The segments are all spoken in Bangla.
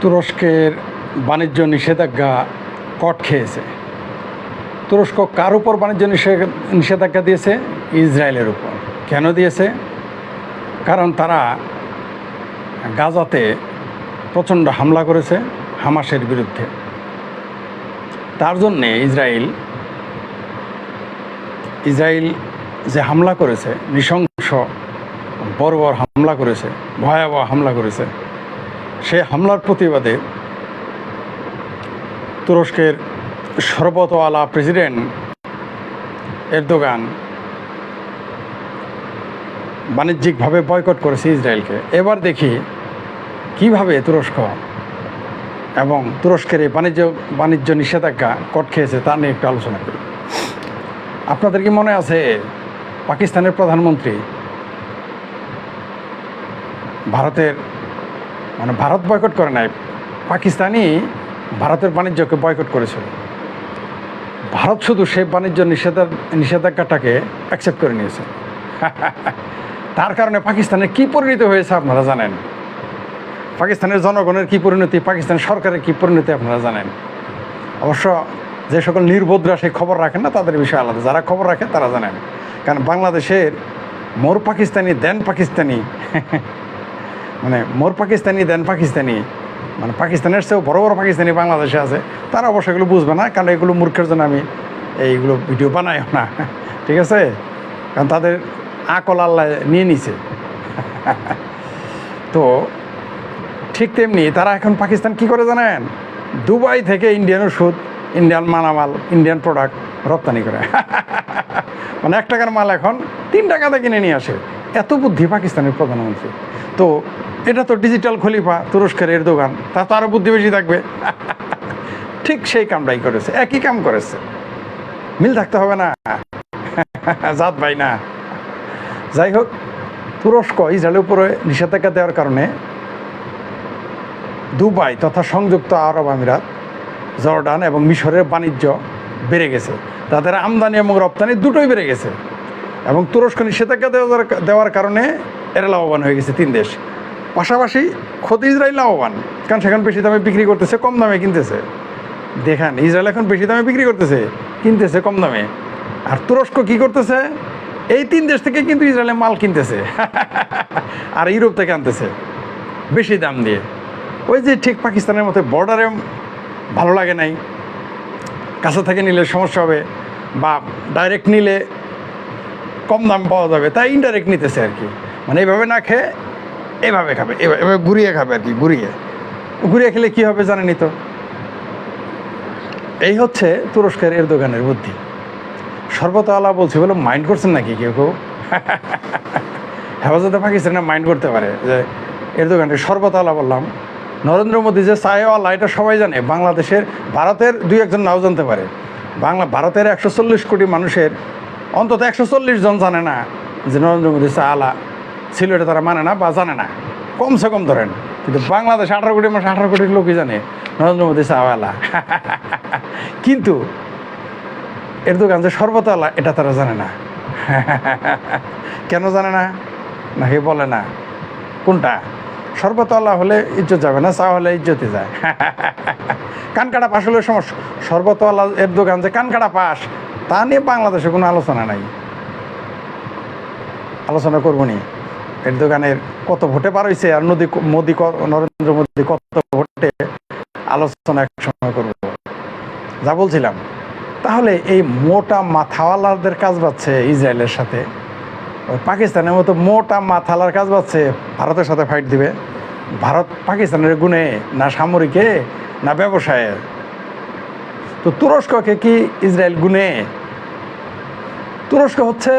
তুরস্কের বাণিজ্য নিষেধাজ্ঞা কট খেয়েছে। তুরস্ক কার উপর বাণিজ্য নিষে- নিষেধাজ্ঞা দিয়েছে? ইসরায়েলের উপর। কেন দিয়েছে? কারণ তারা গাজাতে প্রচণ্ড হামলা করেছে হামাসের বিরুদ্ধে। তার জন্যে ইসরায়েল ইসরায়েল যে হামলা করেছে, নৃশংস বড় বড় হামলা করেছে, ভয়াবহ হামলা করেছে সেই হামলার প্রতিবাদে তুরস্কের সর্বতওয়ালা প্রেসিডেন্ট এরদোগান বাণিজ্যিকভাবে বয়কট করেছে ইসরায়েলকে। এবার দেখি কীভাবে তুরস্ক এবং তুরস্কের এই বাণিজ্য বাণিজ্য নিষেধাজ্ঞা কট খেয়েছে তা নিয়ে একটু আলোচনা করি। আপনাদের কি মনে আছে পাকিস্তানের প্রধানমন্ত্রী ভারতের মানে ভারত বয়কট করে নাই। পাকিস্তানি ভারতের বাণিজ্যকে বয়কট করেছিল। ভারত শুধু সেই বাণিজ্য নিষেধা নিষেধাজ্ঞাটাকে অ্যাকসেপ্ট করে নিয়েছে। তার কারণে পাকিস্তানের কী পরিণতি হয়েছে আপনারা জানেন? পাকিস্তানের জনগণের কী পরিণতি, পাকিস্তান সরকারের কী পরিণতি আপনারা জানেন? অবশ্য যে সকল নির্বোধরা সেই খবর রাখেন না, তাদের বিষয়ে আলাদা। যারা খবর রাখে তারা জানেন। কারণ বাংলাদেশের মোর পাকিস্তানি, দেন পাকিস্তানি। মানে মোর পাকিস্তানি, দেন পাকিস্তানি। মানে পাকিস্তানের চেয়েও বড় বড় পাকিস্তানি বাংলাদেশে আছে। তারা অবশ্য এগুলো বুঝবে না, কারণ এগুলো মূর্খের জন্য আমি এইগুলো ভিডিও বানাইও না। ঠিক আছে? কারণ তাদের আকল আল্লাহ নিয়ে নিছে। তো ঠিক তেমনি তারা এখন পাকিস্তান কি করে জানেন? দুবাই থেকে ইন্ডিয়ান ওষুধ, ইন্ডিয়ান মালামাল, ইন্ডিয়ান প্রোডাক্ট রপ্তানি করে। মানে এক টাকার মাল এখন তিন টাকাতে কিনে নিয়ে আসে। এত বুদ্ধি পাকিস্তানের প্রধানমন্ত্রী। তো এটা তো ডিজিটাল খলিফা তুরস্কের এর দোকান তা তো আরও বুদ্ধি বেশি থাকবে। ঠিক সেই কামটাই করেছে, একই কাম করেছে। মিল থাকতে হবে না। জাত ভাই না। যাই হোক, তুরস্ক, ইসরায়েলের উপরে নিষেধাজ্ঞা দেওয়ার কারণে দুবাই তথা সংযুক্ত আরব আমিরাত, জর্ডান এবং মিশরের বাণিজ্য বেড়ে গেছে। তাদের আমদানি এবং রপ্তানি দুটোই বেড়ে গেছে। এবং তুরস্ক নিষেধাজ্ঞা দেওয়ার দেওয়ার কারণে এরা লাভবান হয়ে গেছে তিন দেশ। পাশাপাশি খোদ ইসরায়েল লাভবান, কারণ সেখানে বেশি দামে বিক্রি করতেছে, কম দামে কিনতেছে। দেখেন, ইসরায়েল এখন বেশি দামে বিক্রি করতেছে, কিনতেছে, কম দামে। আর তুরস্ক কি করতেছে? এই তিন দেশ থেকে কিন্তু ইসরায়েলে মাল কিনতেছে, আর ইউরোপ থেকে আনতেছে, বেশি দাম দিয়ে। ওই যে ঠিক পাকিস্তানের মতো বর্ডারে ভালো লাগে নাই। কাছে থেকে নিলে সমস্যা হবে, বা ডাইরেক্ট নিলে কম দাম পাওয়া যাবে, তাই ইনডাইরেক্ট নিতেছে আর কি। মানে এইভাবে না খেয়ে এভাবে খাবে, এভাবে ঘুরিয়ে খাবে আর কি, ঘুরিয়ে। ঘুরিয়ে খেলে কী হবে জানেনি তো? এই হচ্ছে তুরস্কের এর দোকানের বুদ্ধি। সর্বত আলা বলছি বলে মাইন্ড করছেন নাকি কেউ কেউ? হেফাজতে পাকিস্তানে মাইন্ড করতে পারে যে এর দোকানে সর্বত আলা বললাম। নরেন্দ্র মোদী যে চায়ওয়ালা এটা সবাই জানে। বাংলাদেশের, ভারতের দুই একজন নাও জানতে পারে। বাংলা, ভারতের একশো চল্লিশ কোটি মানুষের অন্তত একশো চল্লিশ জন জানে না যে নরেন্দ্র মোদী চায়ওয়ালা ছিল এটা তারা মানে না বা জানে না। কমসে কম ধরেন। কিন্তু বাংলাদেশ আঠারো কোটি মানুষ, আঠারো কোটি লোকই জানে। নরেন্দ্র মোদী চাওয়ালা। কিন্তু এর দোকান যে সর্বতলা, এটা তারা জানে না। কেন জানে না? নাকি বলে না? কোনটা? সর্বতলা হলে ইজ্জত যাবে না চা হলে ইজ্জতে যায়। কানকাটা পাশ হলে সমস্যা। সর্বতলা এর দোকান যে কানকাটা পাস তা নিয়ে বাংলাদেশে কোনো আলোচনা নাই। আলোচনা করব নি। এর দোকানের কত ভোটে পার হয়েছে আর নদী মোদী নরেন্দ্র মোদী কত ভোটে আলোচনা একসময় করব। যা বলছিলাম। তাহলে এই মোটা মাথাওয়ালাদের কাজ পাচ্ছে ইসরায়েলের সাথে। পাকিস্তানের মতো মোটা মাথালার কাজ পাচ্ছে ভারতের সাথে ফাইট দিবে। ভারত পাকিস্তানের গুণে, না সামরিকে, না ব্যবসায়ে তো তুরস্ককে কি ইসরায়েল গুণে? তুরস্ক হচ্ছে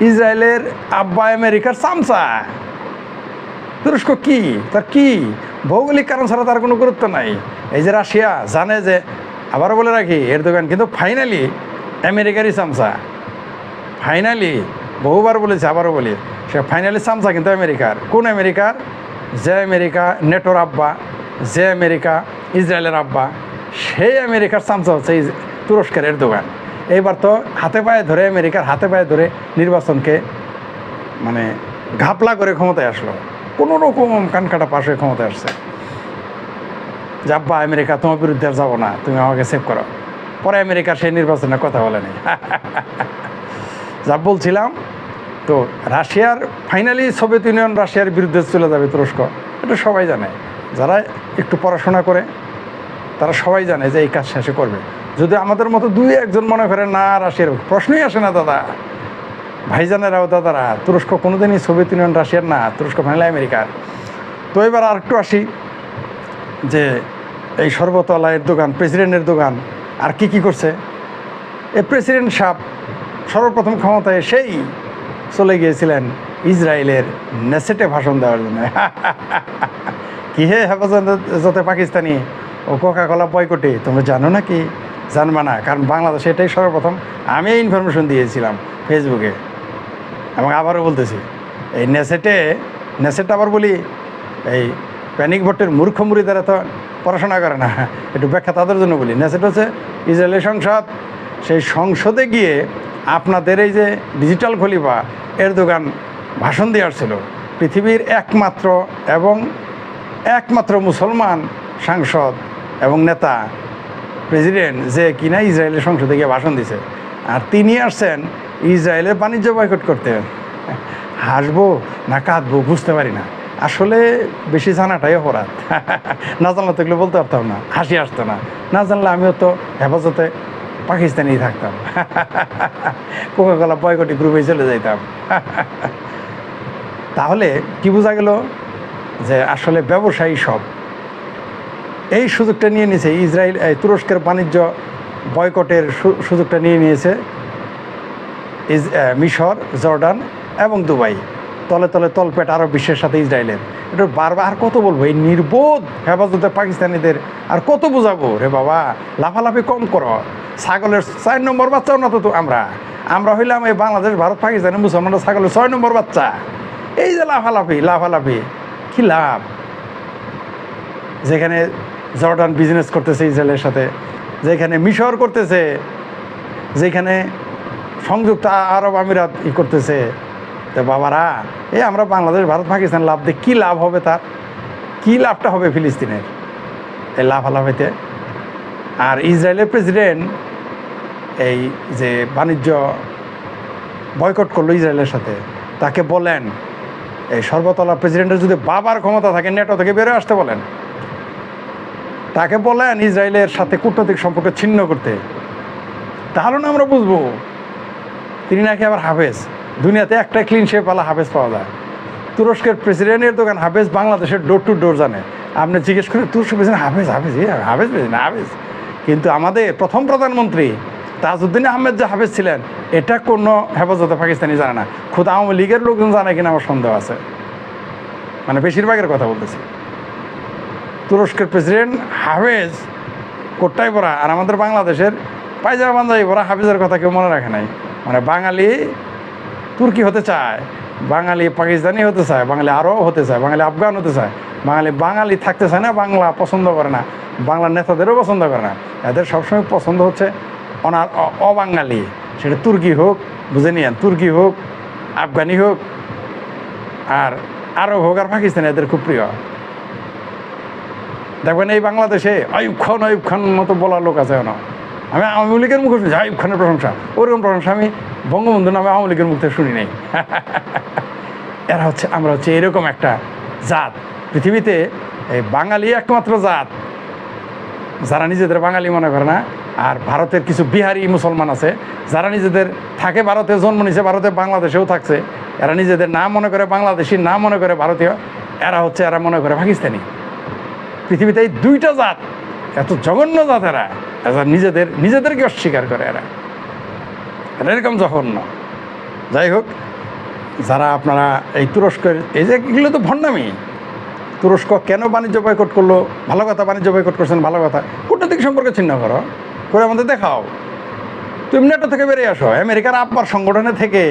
ইসরায়েলের আব্বা আমেরিকার চামচা। তুরস্ক কি? তার কি? ভৌগোলিক কারণ ছাড়া তার কোনো গুরুত্ব নাই। এই যে রাশিয়া জানে যে, আবারও বলে রাখি এর দোকান কিন্তু ফাইনালি আমেরিকারই চামচা। ফাইনালি বহুবার বলেছে, আবারও বলি, সে ফাইনালি চামচা কিন্তু আমেরিকার। কোন আমেরিকার? যে আমেরিকা নেটোর আব্বা, যে আমেরিকা ইসরায়েলের আব্বা, সেই আমেরিকার চামচা হচ্ছে তুরস্কের এর দোকান এইবার তো হাতে পায়ে ধরে আমেরিকার হাতে পায়ে ধরে নির্বাচনকে মানে ঘাপলা করে ক্ষমতায় আসলো। কোনো রকম কানকাটা পাশে ক্ষমতায় আসছে। যে, আব্বা, আমেরিকা, তোমার বিরুদ্ধে আর যাব না, তুমি আমাকে সেভ করো। পরে আমেরিকা সেই নির্বাচনের কথা বলেনি যা বলছিলাম, তো রাশিয়ার ফাইনালি সোভিয়েত ইউনিয়ন রাশিয়ার বিরুদ্ধে চলে যাবে তুরস্ক। এটা সবাই জানে। যারা একটু পড়াশোনা করে, তারা সবাই জানে যে, এই কাজ শেষে করবে। যদি আমাদের মতো দুই একজন মনে করে, না রাশিয়ার প্রশ্নই আসে না, দাদা। ভাইজানেরাও, দাদারা, তুরস্ক কোনোদিনই সোভিয়েত ইউনিয়ন, রাশিয়ার না, তুরস্ক ফাইনালি আমেরিকার। তো এবার আর একটু আসি, যে এই সর্বতলায়ের দোকান, প্রেসিডেন্টের দোকান, আর কি কি করছে? এ প্রেসিডেন্ট সাপ সর্বপ্রথম ক্ষমতায় সেই চলে গিয়েছিলেন ইসরায়েলের নেসেটে ভাষণ দেওয়ার জন্য। কি হে হেফাজতে পাকিস্তানি ও কোকা কলা বয়কটে, তোমরা জানো না কি জানবা না, কারণ বাংলাদেশে এটাই সর্বপ্রথম আমি ইনফরমেশন দিয়েছিলাম ফেসবুকে এবং আবারও বলতেছি, এই নেসেটে নেসেট আবার বলি, এই প্যানিক ভোটের মূর্খ মুড়ি মুড়িদারা তো পড়াশোনা করে না, একটু ব্যাখ্যা তাদের জন্য বলি। নেসেট হচ্ছে ইসরায়েলের সংসদ, সেই সংসদে গিয়ে আপনাদের এই যে ডিজিটাল খলিফা এর দোকান ভাষণ দিয়ে আসছিল পৃথিবীর একমাত্র এবং একমাত্র মুসলমান সাংসদ এবং নেতা প্রেসিডেন্ট যে কিনা ইসরায়েলের সংসদে গিয়ে ভাষণ দিছে। আর তিনি আসছেন ইসরায়েলের বাণিজ্য বয়কট করতে। হাসবো না কাঁদবো বুঝতে পারি না। আসলে বেশি জানাটাই অপরাধ। না জানলে তো এগুলো বলতে পারতাম না। হাসি আসতো না। না জানলে আমিও তো হেফাজতে পাকিস্তানেই থাকতাম। কোকা কোলা বয়কটি গ্রুপে চলে যাইতাম। তাহলে কি বোঝা গেল যে আসলে ব্যবসায়ী সব এই সুযোগটা নিয়ে নিয়েছে, ইসরায়েল, এই তুরস্কের বাণিজ্য বয়কটের সুযোগটা নিয়ে নিয়েছে। মিশর, জর্ডান এবং দুবাই। তলে তলে তলপেট আরব বিশ্বের সাথে ইসরায়েলের। এটা বারবার আর কত বলব, এই নির্বোধ হেফাজতে পাকিস্তানিদের আর কত বোঝাবো? রে বাবা, লাফালাফি কম করো। ছাগলের চার নম্বর বাচ্চাও না তো আমরা? আমরা হইলাম এই বাংলাদেশ, ভারত, পাকিস্তানের মুসলমানরা ছাগলের ছয় নম্বর বাচ্চা। এই যে লাফালাফি লাফালাফি, কি লাভ? যেখানে জর্ডান বিজনেস করতেছে ইসরায়েলের সাথে, যেখানে মিশর করতেছে, যেখানে সংযুক্ত আরব আমিরাত ই করতেছে। তো বাবারা, এই আমরা বাংলাদেশ, ভারত, পাকিস্তান, লাভ দিয়ে কী লাভ হবে তার? কী লাভটা হবে ফিলিস্তিনের? এই লাভালাভিতে আর ইসরায়েলের প্রেসিডেন্ট এই যে বাণিজ্য বয়কট করল ইসরায়েলের সাথে, তাকে বলেন, এই সর্বতলা প্রেসিডেন্টের যদি বাবার ক্ষমতা থাকে নেটো থেকে বেরোয় আসতে বলেন। তাকে বলেন ইসরায়েলের সাথে কূটনৈতিক সম্পর্ক ছিন্ন করতে। তাহলে না আমরা বুঝব। তিনি নাকি আবার হাফেজ। দুনিয়াতে একটা ক্লিন শেপ পালা হাফেজ পাওয়া যায়। তুরস্কের প্রেসিডেন্টের দোকান হাফেজ, বাংলাদেশের ডোর টু ডোর জানে। আপনি জিজ্ঞেস করেন তুরস্কের প্রেসিডেন্ট হাফেজ হাফেজ হাফেজ প্রেসিডেন্ট হাফেজ? কিন্তু আমাদের প্রথম প্রধানমন্ত্রী তাজউদ্দিন আহমেদ যে হাফেজ ছিলেন, এটা কোনো হেফাজতে পাকিস্তানি জানে না। খুদ আওয়ামী লীগের লোকজন জানে কিনা আমার সন্দেহ আছে। মানে বেশিরভাগের কথা বলতেছি। তুরস্কের প্রেসিডেন্ট হাফেজ কোট্টাই পড়া আর আমাদের বাংলাদেশের পায়জামা পাঞ্জাবি পড়া হাফিজের কথা কেউ মনে রাখে নাই। মানে বাঙালি তুর্কি হতে চায়, বাঙালি পাকিস্তানি হতে চায়, বাঙালি আরও হতে চায়, বাঙালি আফগান হতে চায়, বাঙালি বাঙালি থাকতে চায় না, বাংলা পছন্দ করে না বাংলার নেতাদেরও পছন্দ করে না। এদের সবসময় পছন্দ হচ্ছে অনার অবাঙালি। সেটা তুর্কি হোক, বুঝে নিয়েন, তুর্কি হোক, আফগানি হোক, আর আরব হোক আর পাকিস্তানি এদের খুব প্রিয়। দেখবেন এই বাংলাদেশে আয়ুব খান আয়ুব খান মতো বলার লোক আছে না আমি আওয়ামী লীগের মুখে শুনছি আইব খানের প্রশংসা। ওরকম প্রশংসা আমি বঙ্গবন্ধু নামে আওয়ামী লীগের মুখ থেকে শুনি নাই। এরা হচ্ছে আমরা হচ্ছে এরকম একটা জাত। পৃথিবীতে এই বাঙালি একমাত্র জাত। যারা নিজেদের বাঙালি মনে করে না, আর ভারতের কিছু বিহারি মুসলমান আছে, যারা নিজেদের থাকে ভারতে, জন্ম নিছে ভারতে, বাংলাদেশেও থাকছে, এরা নিজেদের নাম মনে করে বাংলাদেশি নাম মনে করে ভারতীয়, এরা হচ্ছে এরা মনে করে পাকিস্তানি। পৃথিবীতে এই দুইটা জাত, এত জঘন্য জাত এরা এরা নিজেদের, নিজেদেরকে অস্বীকার করে এরা। এরা এরকম জঘন্য। যাই হোক, যারা আপনারা এই তুরস্কের এই যে এগুলো তো ভণ্ডামি, তুরস্ক কেন বাণিজ্য বয়কট করল? ভালো কথা, বাণিজ্য বয়কট করছেন, ভালো কথা। কূটনৈতিক সম্পর্কে ছিন্ন করো, করে আমাদের দেখাও। তুমি নেটো থেকে বেরিয়ে আসো, আমেরিকার আব্বার সংগঠনে থেকে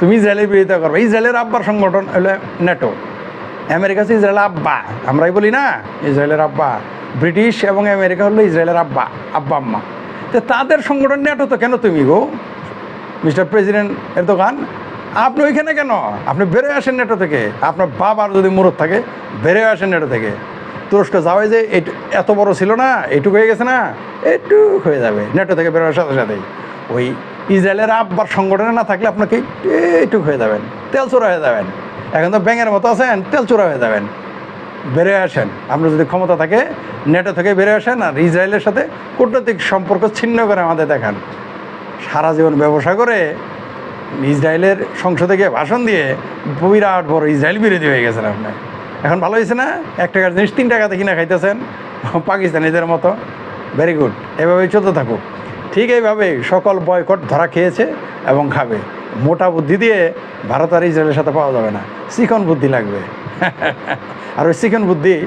তুমি ইসরায়েলের বিরোধিতা করবে ইসরায়েলের আব্বার সংগঠন হলে নেটো। আমেরিকা হচ্ছে ইসরায়েলের আব্বা। আমরাই বলি না, ইসরায়েলের আব্বা। ব্রিটিশ এবং আমেরিকা হলো ইসরায়েলের আব্বা আব্বা আম্মা। তো তাদের সংগঠন নেটো তো কেন তুমি গো? মিস্টার প্রেসিডেন্ট এর দোকান আপনি ওইখানে কেন? আপনি বেরোয় আসেন নেটো থেকে। আপনার বাবার যদি মুরত থাকে বেরোয় আসেন নেটো থেকে। তুরস্ক যাওয়াই যে এত বড় ছিল না এইটুকু হয়ে গেছে না একটু হয়ে যাবে নেটো থেকে বেরোনোর সাথে সাথেই। ওই ইসরায়েলের আব্বার সংগঠনে না থাকলে আপনাকে এইটুকু হয়ে যাবেন, তেল চোরা হয়ে যাবেন। এখন তো ব্যাঙের মতো আছেন, তেল চোরা হয়ে যাবেন। বেড়ে আসেন। আপনার যদি ক্ষমতা থাকে, নেটো থেকে বেড়ে আসেন আর ইসরায়েলের সাথে কূটনৈতিক সম্পর্ক ছিন্ন করে আমাদের দেখান। সারা জীবন ব্যবসা করে ইসরায়েলের সংসদে গিয়ে ভাষণ দিয়ে বিরাট বড় ইসরায়েল বিরোধী হয়ে গেছেন আপনি। এখন ভালো হয়েছে না? এক টাকার জিনিস তিন টাকাতে কিনা খাইতেছেন, পাকিস্তানিদের মতো। ভেরি গুড এভাবেই চলতে থাকুক। ঠিক এইভাবে সকল বয়কট ধরা খেয়েছে এবং খাবে। মোটা বুদ্ধি দিয়ে ভারত আর ইসরায়েলের সাথে পাওয়া যাবে না। চিকন বুদ্ধি লাগবে। আর ওই চিকন বুদ্ধি